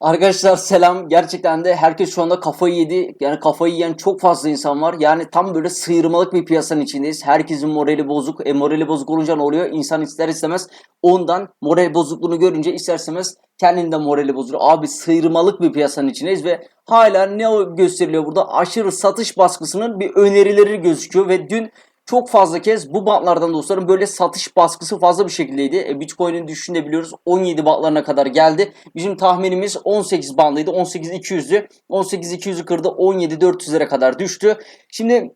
Arkadaşlar selam. Gerçekten de herkes şu anda kafayı yedi. Yani kafayı yiyen çok fazla insan var. Yani tam böyle sıyırmalık bir piyasanın içindeyiz. Herkesin morali bozuk. E morali bozuk olunca ne oluyor? İnsan ister istemez ondan moral bozukluğunu görünce ister istemez kendinin de morali bozuluyor. Abi sıyırmalık bir piyasanın içindeyiz ve hala ne gösteriliyor burada? Aşırı satış baskısının bir önerileri gözüküyor ve dün çok fazla kez bu bantlardan dostlarım böyle satış baskısı fazla bir şekildeydi. E, Bitcoin'in düşüşünü biliyoruz 17 bantlarına kadar geldi. Bizim tahminimiz 18 bandıydı. 18.200'dü. 18.200'ü kırdı. 17.400'lere kadar düştü. Şimdi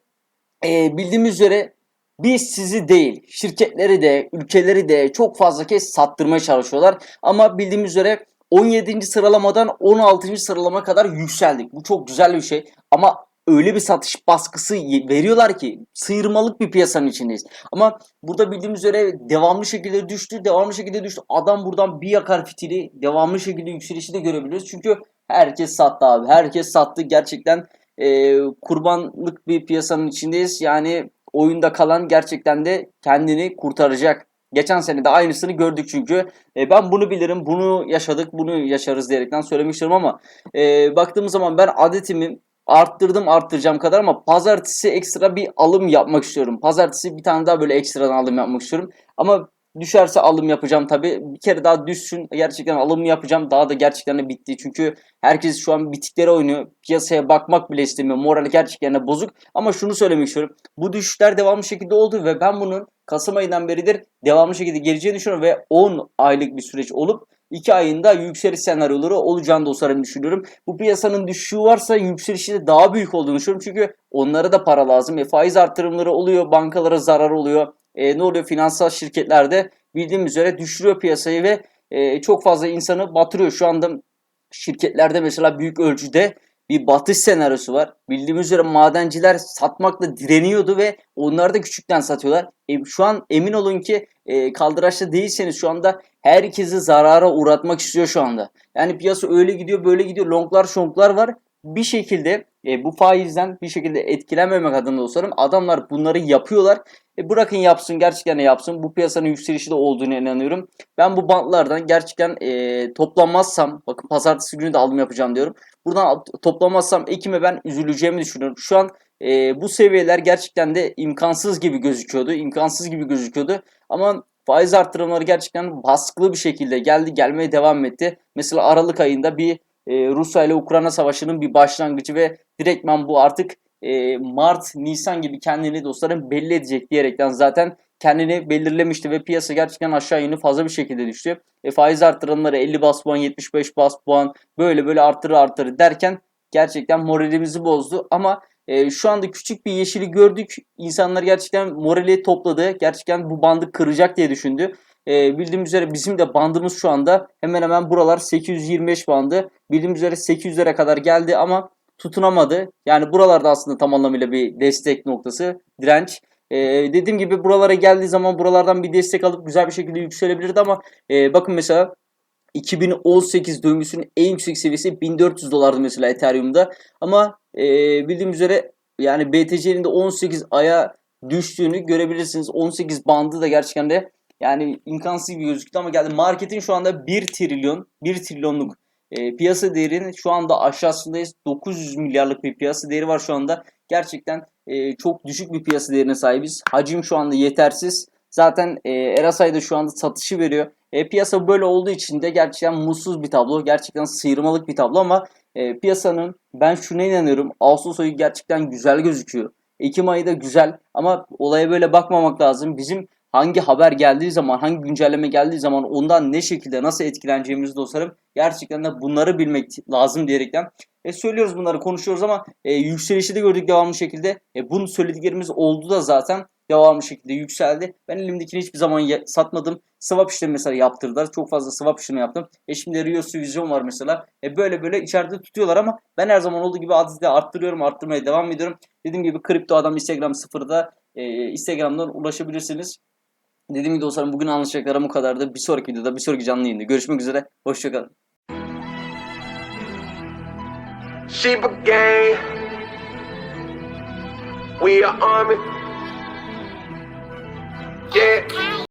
e, bildiğimiz üzere biz sizi değil, şirketleri de, ülkeleri de çok fazla kez sattırmaya çalışıyorlar. Ama bildiğimiz üzere 17. sıralamadan 16. sıralama kadar yükseldik. Bu çok güzel bir şey. Ama öyle bir satış baskısı veriyorlar ki sıyırmalık bir piyasanın içindeyiz. Ama burada bildiğimiz üzere devamlı şekilde düştü, devamlı şekilde düştü. Adam buradan bir yakar fitili, devamlı şekilde yükselişi de görebiliyoruz. Çünkü herkes sattı abi. Herkes sattı. Gerçekten e, kurbanlık bir piyasanın içindeyiz. Yani oyunda kalan gerçekten de kendini kurtaracak. Geçen sene de aynısını gördük çünkü. E, ben bunu bilirim, bunu yaşadık, bunu yaşarız diyerekten söylemiştim ama e, baktığımız zaman ben adetimi arttırdım arttıracağım kadar ama pazartesi ekstra bir alım yapmak istiyorum. Pazartesi bir tane daha böyle ekstradan alım yapmak istiyorum. Ama düşerse alım yapacağım tabi. Bir kere daha düşsün gerçekten alım yapacağım. Daha da gerçekten de bitti. Çünkü herkes şu an bitiklere oynuyor. Piyasaya bakmak bile istemiyor. Morali gerçekten de bozuk. Ama şunu söylemek istiyorum. Bu düşüşler devamlı şekilde oldu ve ben bunun Kasım ayından beridir devamlı şekilde geleceğini düşünüyorum ve 10 aylık bir süreç olup 2 ayında yükseliş senaryoları olacağını dostlarım düşünüyorum. Bu piyasanın düşüşü varsa yükselişi de daha büyük olduğunu düşünüyorum. Çünkü onlara da para lazım. E, faiz artırımları oluyor, bankalara zarar oluyor. E, ne oluyor? Finansal şirketlerde bildiğim üzere düşürüyor piyasayı ve e, çok fazla insanı batırıyor. Şu anda şirketlerde mesela büyük ölçüde bir batış senaryosu var. Bildiğimiz üzere madenciler satmakla direniyordu ve onlar da küçükten satıyorlar. E, şu an emin olun ki e, kaldıraçta değilseniz şu anda herkesi zarara uğratmak istiyor şu anda. Yani piyasa öyle gidiyor böyle gidiyor. Longlar şonklar var. Bir şekilde e, bu faizden bir şekilde etkilenmemek adına dostlarım adamlar bunları yapıyorlar. E, bırakın yapsın gerçekten yapsın. Bu piyasanın yükselişi de olduğunu inanıyorum. Ben bu bantlardan gerçekten e, toplanmazsam bakın pazartesi günü de alım yapacağım diyorum. Buradan toplamazsam Ekim'e ben üzüleceğimi düşünüyorum. Şu an e, bu seviyeler gerçekten de imkansız gibi gözüküyordu. İmkansız gibi gözüküyordu. Ama faiz artırımları gerçekten baskılı bir şekilde geldi gelmeye devam etti. Mesela Aralık ayında bir e, Rusya ile Ukrayna savaşının bir başlangıcı ve direktman bu artık e, Mart, Nisan gibi kendini dostlarım belli edecek diyerekten zaten kendini belirlemişti ve piyasa gerçekten aşağı yönlü fazla bir şekilde düştü. E, faiz artırımları 50 bas puan, 75 bas puan böyle böyle artırı artırı derken gerçekten moralimizi bozdu ama e, şu anda küçük bir yeşili gördük. İnsanlar gerçekten morali topladı. Gerçekten bu bandı kıracak diye düşündü. E, bildiğim üzere bizim de bandımız şu anda hemen hemen buralar 825 bandı. Bildiğim üzere 800'lere kadar geldi ama tutunamadı. Yani buralarda aslında tam anlamıyla bir destek noktası, direnç. Ee, dediğim gibi buralara geldiği zaman buralardan bir destek alıp güzel bir şekilde yükselebilirdi ama e, bakın mesela 2018 döngüsünün en yüksek seviyesi 1400 dolardı mesela Ethereum'da. Ama e, bildiğim üzere yani BTC'nin de 18 aya düştüğünü görebilirsiniz. 18 bandı da gerçekten de yani imkansız gibi gözüktü ama geldi. Marketin şu anda 1 trilyon, 1 trilyonluk e, piyasa değerinin şu anda aşağısındayız. 900 milyarlık bir piyasa değeri var şu anda. Gerçekten e, çok düşük bir piyasa değerine sahibiz. Hacim şu anda yetersiz. Zaten e, Erasay da şu anda satışı veriyor. E, piyasa böyle olduğu için de gerçekten mutsuz bir tablo. Gerçekten sıyırmalık bir tablo ama e, piyasanın ben şuna inanıyorum. Ağustos ayı gerçekten güzel gözüküyor. Ekim ayı da güzel ama olaya böyle bakmamak lazım. Bizim hangi haber geldiği zaman, hangi güncelleme geldiği zaman ondan ne şekilde nasıl etkileneceğimizi dostlarım gerçekten de bunları bilmek lazım diyerekten e, söylüyoruz bunları konuşuyoruz ama e, yükselişi de gördük devamlı şekilde. E, bunu söylediklerimiz oldu da zaten devamlı şekilde yükseldi. Ben elimdekini hiçbir zaman satmadım. Swap işlemi mesela yaptırdılar. Çok fazla swap işlemi yaptım. E şimdi Rio Vizyon var mesela. E böyle böyle içeride tutuyorlar ama ben her zaman olduğu gibi adresi arttırıyorum. Arttırmaya devam ediyorum. Dediğim gibi kripto adam Instagram sıfırda. E, Instagram'dan ulaşabilirsiniz. Dediğim gibi dostlarım bugün anlatacaklarım bu kadardı. Bir sonraki videoda bir sonraki canlı yayında görüşmek üzere. Hoşçakalın. Sheep gang. We are army. Yeah.